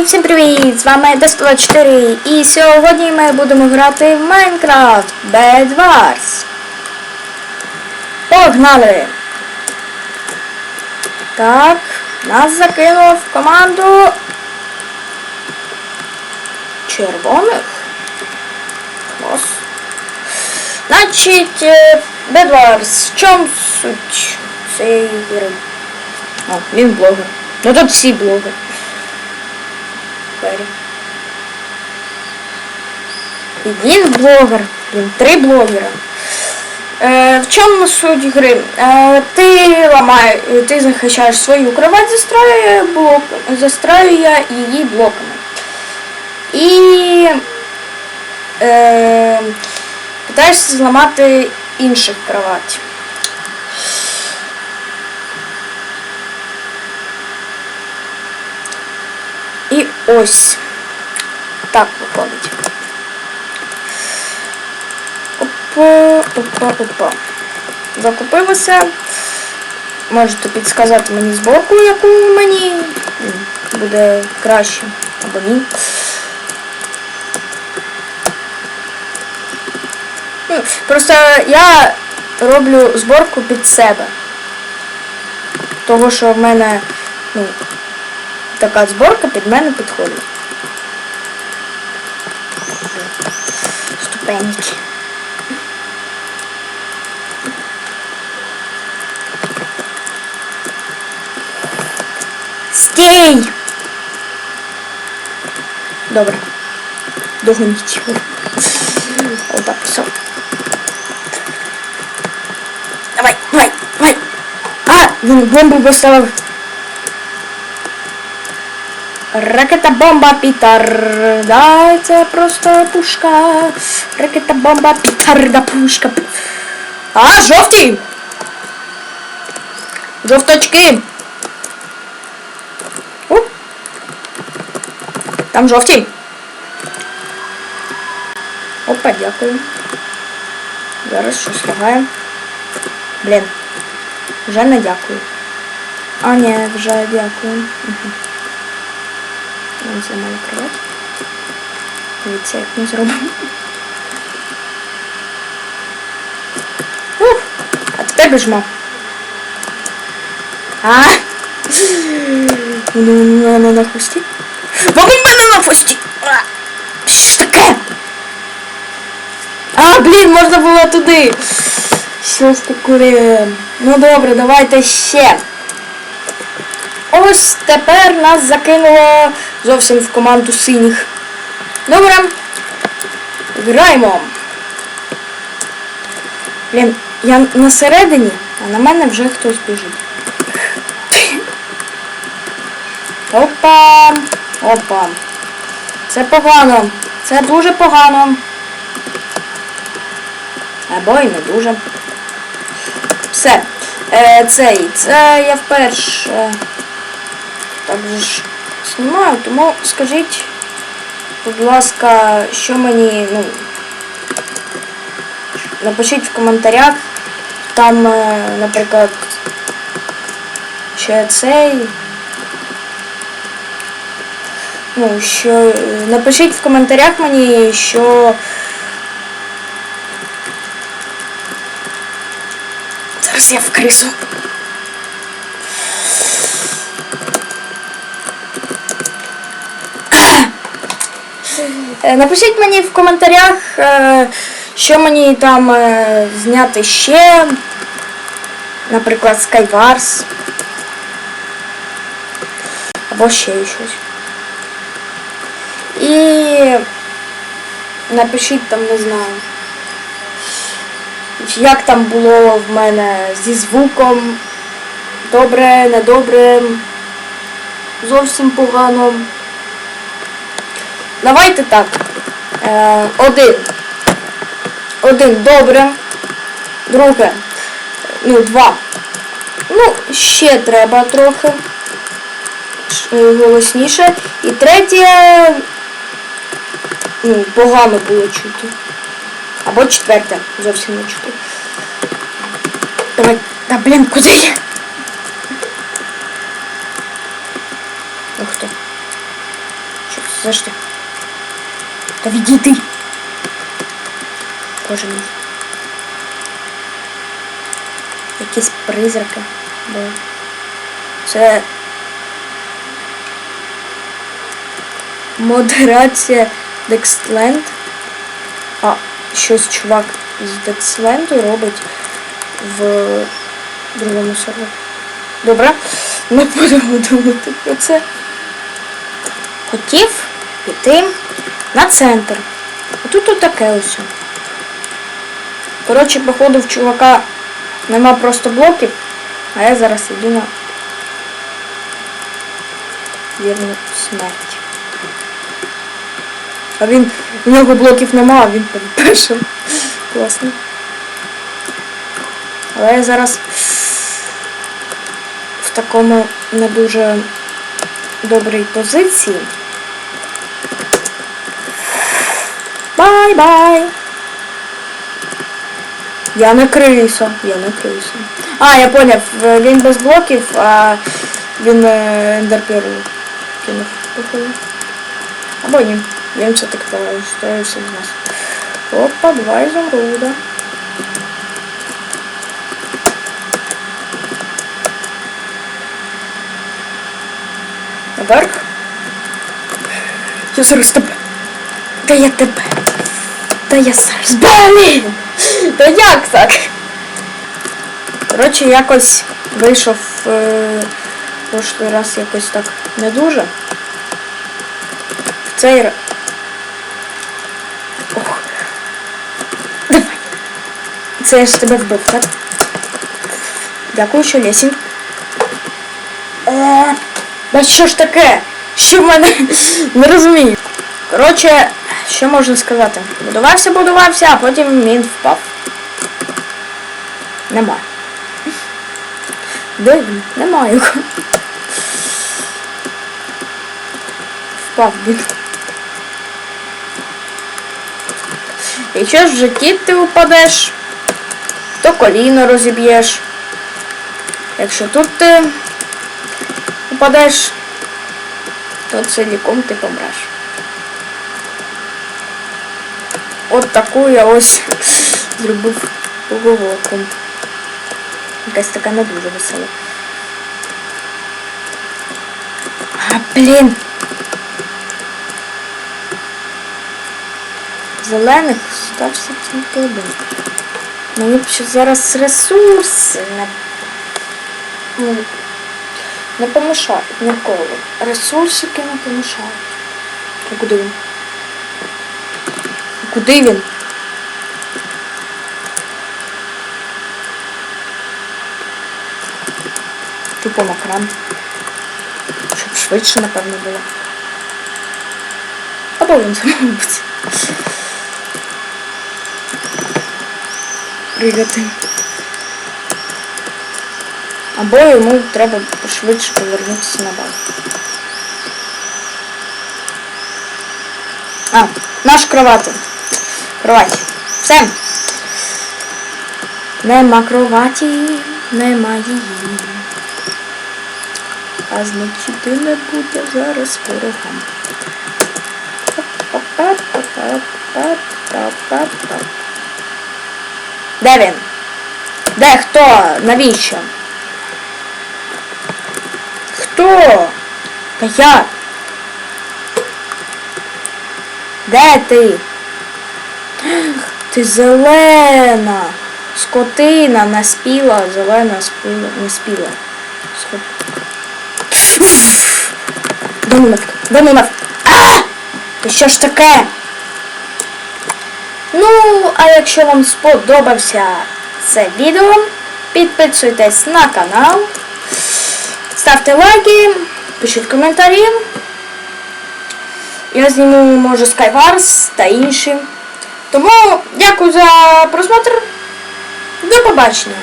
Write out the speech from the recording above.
І всім привіт! З вами Desto4 і сьогодні ми будемо грати в Майнкрафт Bed Wars. Погнали! Так, нас закинув в команду червоних. Клас. Значить, е, Bed Wars, в чому суть цієї гри? А, він блогер. Ну тут всі блогери. Двері. І блогер. Він три блогера. Е, в чому суть гри? Е, ти ламаєш, ти захищаєш свою кровать, застраює блок, застраює її блоками. І е, питаєшся зламати інших кровать. І ось так виходить. Опа, опа, опа. Закупилося. Можете підсказати мені збоку, яку мені буде краще або ні. Ну, Просто я роблю зборку під себе. Того, що в мене, ну, така зборка під мене підходить. Ступеньки. Стій! Добре. Догоніть. Отак, все. Давай, давай, давай. А, він бомбу поставив. Ракета бомба Пітер. Да, це просто пушка. Ракета бомба Пітер, да пушка. А, жовті! Жовточки. О. Там жовті. Опа, дякую. Зараз щось лагає. Блін. Вже не дякую. А, ні, вже дякую. Угу. Нам зламали кровать. Дивіться, як ми зробимо. Ух! А тепер біжмо. А! Він у мене на хвості. Вогонь мене на хвості! Що таке? А, блін, можна було туди. Що ж таке? Ну добре, давайте ще. Ось тепер нас закинуло зовсім в команду синіх. Добре. Граємо. Блін, я на середині, а на мене вже хтось біжить. Опа! Опа. Це погано. Це дуже погано. Або і не дуже. Все. Е, цей. Це я вперше так же ж знімаю, тому скажіть, будь ласка, що мені, ну, напишіть в коментарях, там, е, наприклад, ще цей. Ну, що е, напишіть в коментарях мені, що зараз я в крису. Напишіть мені в коментарях, е, що мені там е, зняти ще. Наприклад, Skywars. Або ще щось. І напишіть там, не знаю. Як там було в мене зі звуком. Добре, недобре, зовсім погано. Давайте так. Е, один. Один добре. Друге. Ну, два. Ну, ще треба трохи. Е, Голосніше. І третє. Ну, погано було чути. Або четверте. Зовсім не чути. Давай. Та блін, куди я? Ух ти. Зажди. Та відійди. Боже мій. Якісь призраки. були. Це модерація Дексленд. А, щось чувак з Дексленду робить в другому сервері. Добре, ми будемо думати про це. Хотів піти на центр. А тут тут таке ось. Коротше, походу в чувака нема просто блоків, а я зараз йду на вірну смерть. А він, в нього блоків нема, а він першим. Класно. Але я зараз в такому не дуже добрій позиції. Бай-бай! Я не криса, я не. А, я поняв, він без блоків, а він е, ендерпер кинув. Або ні. Він все так стоївся з нас. Опа, два ізумруда. Наверх. Я зараз тебе. Та я тебе. Та я зараз. Блін! Та як так? Коротше, якось вийшов е, прошлий раз якось так не дуже. В цей раз. Ох. Давай. Це я ж тебе вбив, так? Дякую, що лісінь. Е, да що ж таке? Що в мене не розумію. Коротше, що можна сказати? Будувався, будувався, а потім він впав. Нема. Де він? Нема його. Впав він. Якщо ж в житті ти упадеш, то коліно розіб'єш. Якщо тут ти упадеш, то ціліком ти помреш. От таку я ось зробив поговорку. Якась така не дуже весела. А, блін. Зелених стався тільки один. Мені б ще зараз ресурси не, ну, не помішають ніколи. Ресурсики не помішають. Куди він? Куди він? Тупо на кран. Щоб швидше, напевно, було. Або він замовить. Пригати. Або йому треба швидше повернутися на базу. А, наш кровати. Кровать. Все. Нема кроваті, нема її. А значить і не буде зараз ворогам. Де він? Де хто? Навіщо? Хто? Та я. Де ти? Ти зелена. Скотина наспіла, зелена спіла, не спіла. Скот... Доминавка, доминавка. А! Ти що ж таке? Ну, а якщо вам сподобався це відео, підписуйтесь на канал, ставте лайки, пишіть коментарі. Я зніму, може, Skywars та інші. Тому дякую за просмотр. До побачення.